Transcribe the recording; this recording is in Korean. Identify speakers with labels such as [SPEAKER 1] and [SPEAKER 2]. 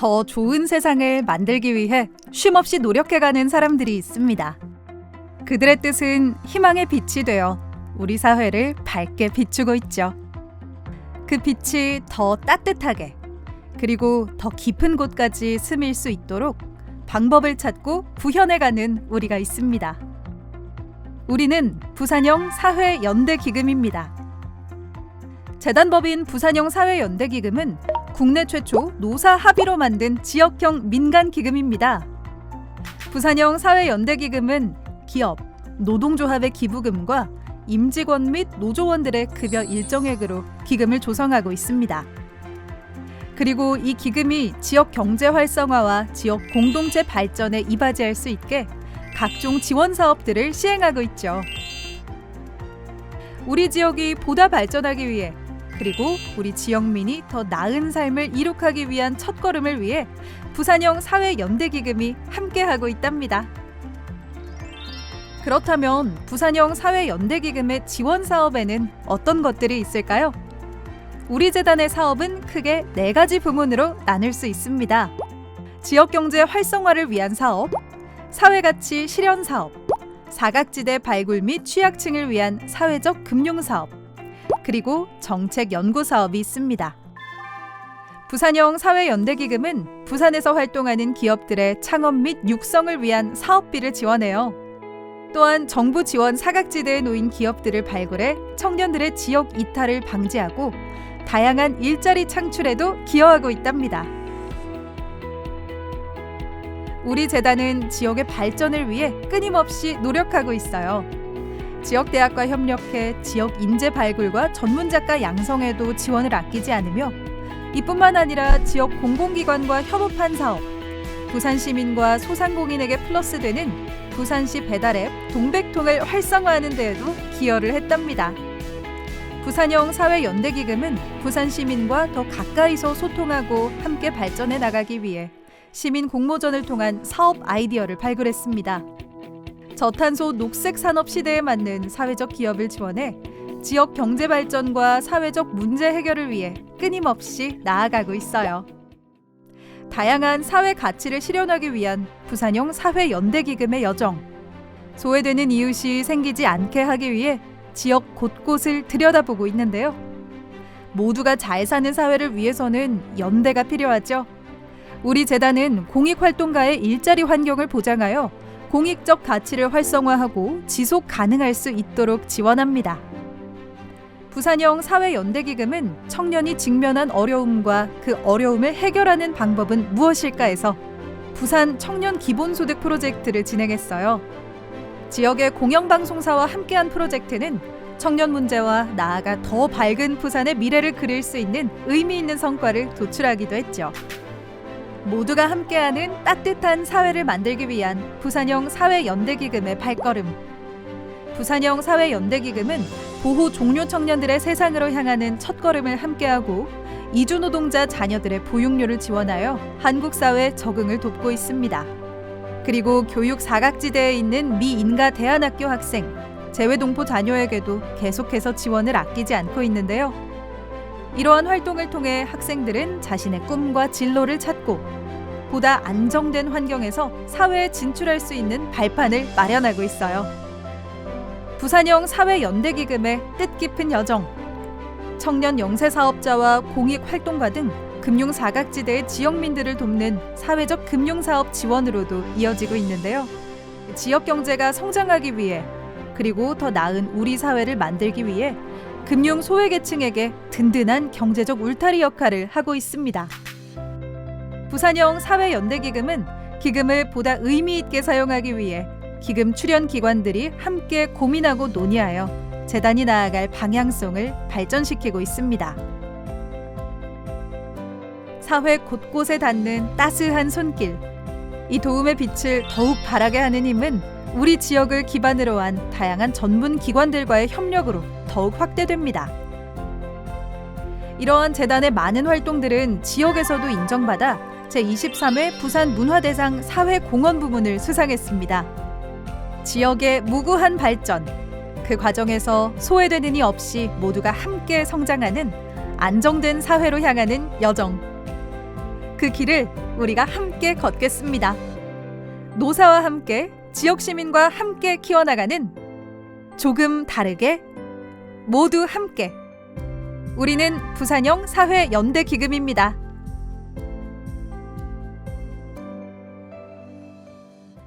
[SPEAKER 1] 더 좋은 세상을 만들기 위해 쉼없이 노력해가는 사람들이 있습니다. 그들의 뜻은 희망의 빛이 되어 우리 사회를 밝게 비추고 있죠. 그 빛이 더 따뜻하게 그리고 더 깊은 곳까지 스밀 수 있도록 방법을 찾고 구현해가는 우리가 있습니다. 우리는 부산형 사회연대기금입니다. 재단법인 부산형 사회연대기금은 국내 최초 노사 합의로 만든 지역형 민간 기금입니다. 부산형 사회연대기금은 기업, 노동조합의 기부금과 임직원 및 노조원들의 급여 일정액으로 기금을 조성하고 있습니다. 그리고 이 기금이 지역 경제 활성화와 지역 공동체 발전에 이바지할 수 있게 각종 지원 사업들을 시행하고 있죠. 우리 지역이 보다 발전하기 위해 그리고 우리 지역민이 더 나은 삶을 이룩하기 위한 첫걸음을 위해 부산형 사회연대기금이 함께하고 있답니다. 그렇다면 부산형 사회연대기금의 지원 사업에는 어떤 것들이 있을까요? 우리 재단의 사업은 크게 네 가지 부문으로 나눌 수 있습니다. 지역 경제 활성화를 위한 사업, 사회 가치 실현 사업, 사각지대 발굴 및 취약층을 위한 사회적 금융 사업, 그리고 정책 연구 사업이 있습니다. 부산형 사회연대기금은 부산에서 활동하는 기업들의 창업 및 육성을 위한 사업비를 지원해요. 또한 정부 지원 사각지대에 놓인 기업들을 발굴해 청년들의 지역 이탈을 방지하고 다양한 일자리 창출에도 기여하고 있답니다. 우리 재단은 지역의 발전을 위해 끊임없이 노력하고 있어요. 지역 대학과 협력해 지역 인재 발굴과 전문 작가 양성에도 지원을 아끼지 않으며 이뿐만 아니라 지역 공공기관과 협업한 사업, 부산 시민과 소상공인에게 플러스되는 부산시 배달앱 동백통을 활성화하는 데에도 기여를 했답니다. 부산형 사회연대기금은 부산 시민과 더 가까이서 소통하고 함께 발전해 나가기 위해 시민 공모전을 통한 사업 아이디어를 발굴했습니다. 저탄소 녹색 산업 시대에 맞는 사회적 기업을 지원해 지역 경제 발전과 사회적 문제 해결을 위해 끊임없이 나아가고 있어요. 다양한 사회 가치를 실현하기 위한 부산형 사회연대기금의 여정. 소외되는 이웃이 생기지 않게 하기 위해 지역 곳곳을 들여다보고 있는데요. 모두가 잘 사는 사회를 위해서는 연대가 필요하죠. 우리 재단은 공익활동가의 일자리 환경을 보장하여 공익적 가치를 활성화하고 지속 가능할 수 있도록 지원합니다. 부산형 사회연대기금은 청년이 직면한 어려움과 그 어려움을 해결하는 방법은 무엇일까에서 부산 청년 기본소득 프로젝트를 진행했어요. 지역의 공영방송사와 함께한 프로젝트는 청년 문제와 나아가 더 밝은 부산의 미래를 그릴 수 있는 의미 있는 성과를 도출하기도 했죠. 모두가 함께하는 따뜻한 사회를 만들기 위한 부산형 사회연대기금의 발걸음. 부산형 사회연대기금은 보호 종료 청년들의 세상으로 향하는 첫걸음을 함께하고 이주 노동자 자녀들의 보육료를 지원하여 한국 사회 적응을 돕고 있습니다. 그리고 교육 사각지대에 있는 미인가 대안학교 학생, 재외동포 자녀에게도 계속해서 지원을 아끼지 않고 있는데요. 이러한 활동을 통해 학생들은 자신의 꿈과 진로를 찾고 보다 안정된 환경에서 사회에 진출할 수 있는 발판을 마련하고 있어요. 부산형 사회연대기금의 뜻깊은 여정, 청년 영세 사업자와 공익 활동가 등 금융 사각지대의 지역민들을 돕는 사회적 금융 사업 지원으로도 이어지고 있는데요. 지역 경제가 성장하기 위해 그리고 더 나은 우리 사회를 만들기 위해 금융 소외계층에게 든든한 경제적 울타리 역할을 하고 있습니다. 부산형 사회연대기금은 기금을 보다 의미 있게 사용하기 위해 기금 출연 기관들이 함께 고민하고 논의하여 재단이 나아갈 방향성을 발전시키고 있습니다. 사회 곳곳에 닿는 따스한 손길. 이 도움의 빛을 더욱 바라게 하는 힘은 우리 지역을 기반으로 한 다양한 전문 기관들과의 협력으로 더욱 확대됩니다. 이러한 재단의 많은 활동들은 지역에서도 인정받아 제23회 부산 문화대상 사회공헌 부문을 수상했습니다. 지역의 무구한 발전, 그 과정에서 소외되는 이 없이 모두가 함께 성장하는 안정된 사회로 향하는 여정. 그 길을 우리가 함께 걷겠습니다. 노사와 함께 지역 시민과 함께 키워나가는 조금 다르게 모두 함께 우리는 부산형 사회 연대 기금입니다.